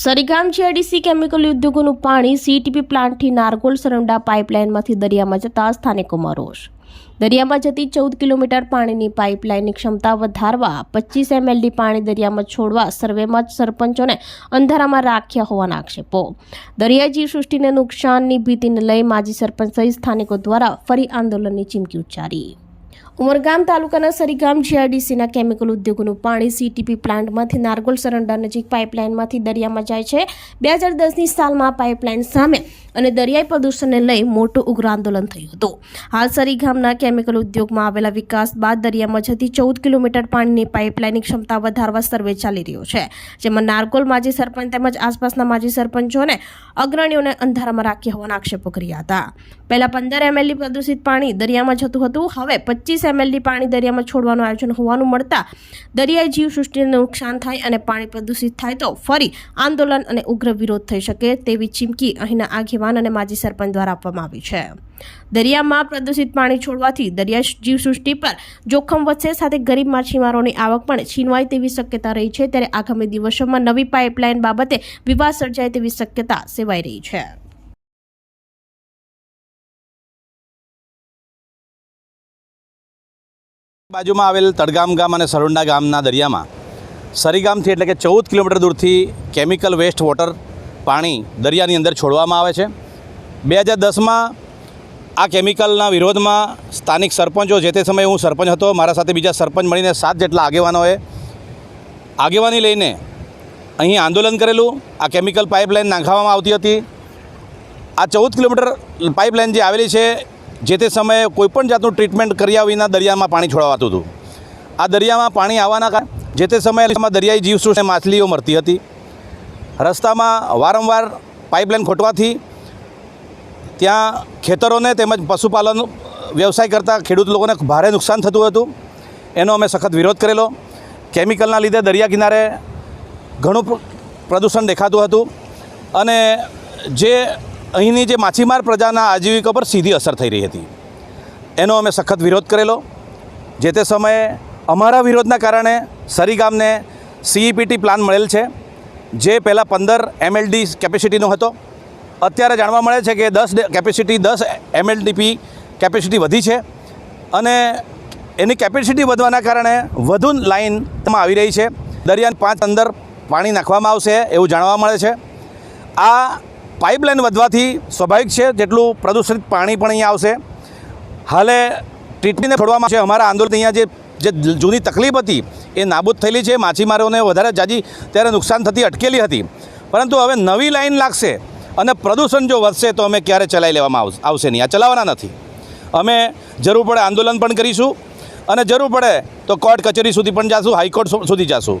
Sarigam GIDC chemical ઉદ્યોગોનું પાણી CTP પ્લાન્ટથી Nargol સરંડા પાઇપલાઇનમાંથી દરિયામાં જતા સ્થાનિકોમાં રોષ. દરિયામાં જતી ચૌદ કિલોમીટર પાણીની પાઇપલાઇનની ક્ષમતા વધારવા પચીસ એમએલડી પાણી દરિયામાં છોડવા સર્વેમાં જ સરપંચોને અંધારામાં રાખ્યા હોવાના આક્ષેપો. દરિયાઈ જીવસૃષ્ટિને નુકસાનની ભીતિને લઈ માજી સરપંચ સહિત સ્થાનિકો દ્વારા ફરી આંદોલનની ચીમકી ઉચ્ચારી. ઉમરગામ તાલુકાના સરીગામ જીઆરડીસીના કેમિકલ ઉદ્યોગોનું પાણી સીટીપી પ્લાન્ટમાંથી નારગોલ સરંડા નજીક પાઇપલાઇનમાંથી દરિયામાં જાય છે. બે હજાર દસની સાલમાં પાઇપલાઇન સામે અને દરિયાઈ પ્રદૂષણને લઈ મોટું ઉગ્ર આંદોલન થયું હતું. હાલ સરીગામના કેમિકલ ઉદ્યોગમાં આવેલા વિકાસ બાદ દરિયામાં જતી ચૌદ કિલોમીટર પાણીની પાઇપલાઇનની ક્ષમતા વધારવા સર્વે ચાલી રહ્યો છે. જેમાં નારકોલ માજી સરપંચ તેમજ આસપાસના માજી સરપંચોને અગ્રણીઓને અંધારામાં રાખ્યા હોવાના આક્ષેપો કર્યા હતા. પહેલા પંદર એમએલડી પ્રદૂષિત પાણી દરિયામાં જતું હતું. હવે પચીસ એમએલડી પાણી દરિયામાં છોડવાનું આયોજન હોવાનું મળતા દરિયાઈ જીવસૃષ્ટિને નુકસાન થાય અને પાણી પ્રદૂષિત થાય તો ફરી આંદોલન અને ઉગ્ર વિરોધ થઈ શકે તેવી ચીમકી અહીંના આગેવાન અને માજી સરપંચ દ્વારા આપવામાં આવી છે. દરિયામાં પ્રદૂષિત પાણી છોડવાથી દરિયા જીવસૃષ્ટિ પર જોખમ વધશે, સાથે ગરીબ માછીમારોની આવક પણ છીનવાય તેવી શક્યતા રહી છે. ત્યારે આગામી દિવસોમાં નવી પાઇપલાઇન બાબતે વિવાદ સર્જાય તેવી શક્યતા સેવાઈ રહી છે. બાજુમાં આવેલ તડગામ ગામ અને સરોંડા ગામના દરિયામાં સરીગામથી એટલે કે ચૌદ કિલોમીટર દૂરથી કેમિકલ વેસ્ટ વોટર પાણી દરિયાની અંદર છોડવામાં આવે છે. બે હજાર દસમાં આ કેમિકલના વિરોધમાં સ્થાનિક સરપંચો જે તે સમયે હું સરપંચ હતો, મારા સાથે બીજા સરપંચ મળીને સાત જેટલા આગેવાનોએ આગેવાની લઈને અહીં આંદોલન કરેલું. આ કેમિકલ પાઇપલાઇન નાંખવામાં આવતી હતી. આ ચૌદ કિલોમીટર પાઇપલાઇન જે આવેલી છે, જે તે સમયે કોઈપણ જાતનું ટ્રીટમેન્ટ કર્યા વિના દરિયામાં પાણી છોડાવાતું હતું. આ દરિયામાં પાણી આવવાના જે તે સમયે દરિયાઈ જીવસૃષ્ટિ માછલીઓ મરતી હતી. રસ્તામાં વારંવાર પાઇપલાઇન ખોટવાથી ત્યાં ખેતરોને તેમજ પશુપાલન, વ્યવસાય કરતા ખેડૂત લોકોને ભારે નુકસાન થતું હતું. એનો અમે સખત વિરોધ કરેલો. કેમિકલના લીધે દરિયા કિનારે ઘણું પ્રદૂષણ દેખાતું હતું અને જે અહીંની જે માછીમાર પ્રજાના આજીવિકા પર સીધી અસર થઈ રહી હતી. એનો અમે સખત વિરોધ કરેલો. જે તે સમયે અમારા વિરોધના કારણે સરી ગામને સીઈપીટી પ્લાન મળેલ છે. જે પહેલાં પંદર એમએલડી કેપેસિટીનો હતો, અત્યારે જાણવા મળે છે કે દસ કેપેસિટી દસ એમએલડીપી કેપેસિટી વધી છે અને એની કેપેસિટી વધવાના કારણે વધુ લાઇનમાં આવી રહી છે. દરિયાની પાંચ અંદર પાણી નાખવામાં આવશે એવું જાણવા મળે છે. આ પાઇપલાઇન વધવાથી સ્વાભાવિક છે જેટલું પ્રદૂષિત પાણી પણ અહીંયા આવશે. હાલે ટ્રીટમેન્ટ છોડવામાં છે અમારા આંદોલન અહીંયા જે જે જૂની તકલીફ હતી, એ નાબૂદ થયેલી છે, માછીમારોને વધારે જાજી ત્યારે નુકસાન થતી અટકેલી હતી. પરંતુ હવે નવી લાઈન લાગશે અને પ્રદૂષણ જો વધશે તો અમે ક્યારે ચલાવી લેવામાં આવશે નહીં. આ ચલાવવાના નથી. અમે જરૂર પડે આંદોલન પણ કરીશું અને જરૂર પડે તો કોર્ટ કચેરી સુધી પણ જાશું, હાઈકોર્ટ સુધી જાશું.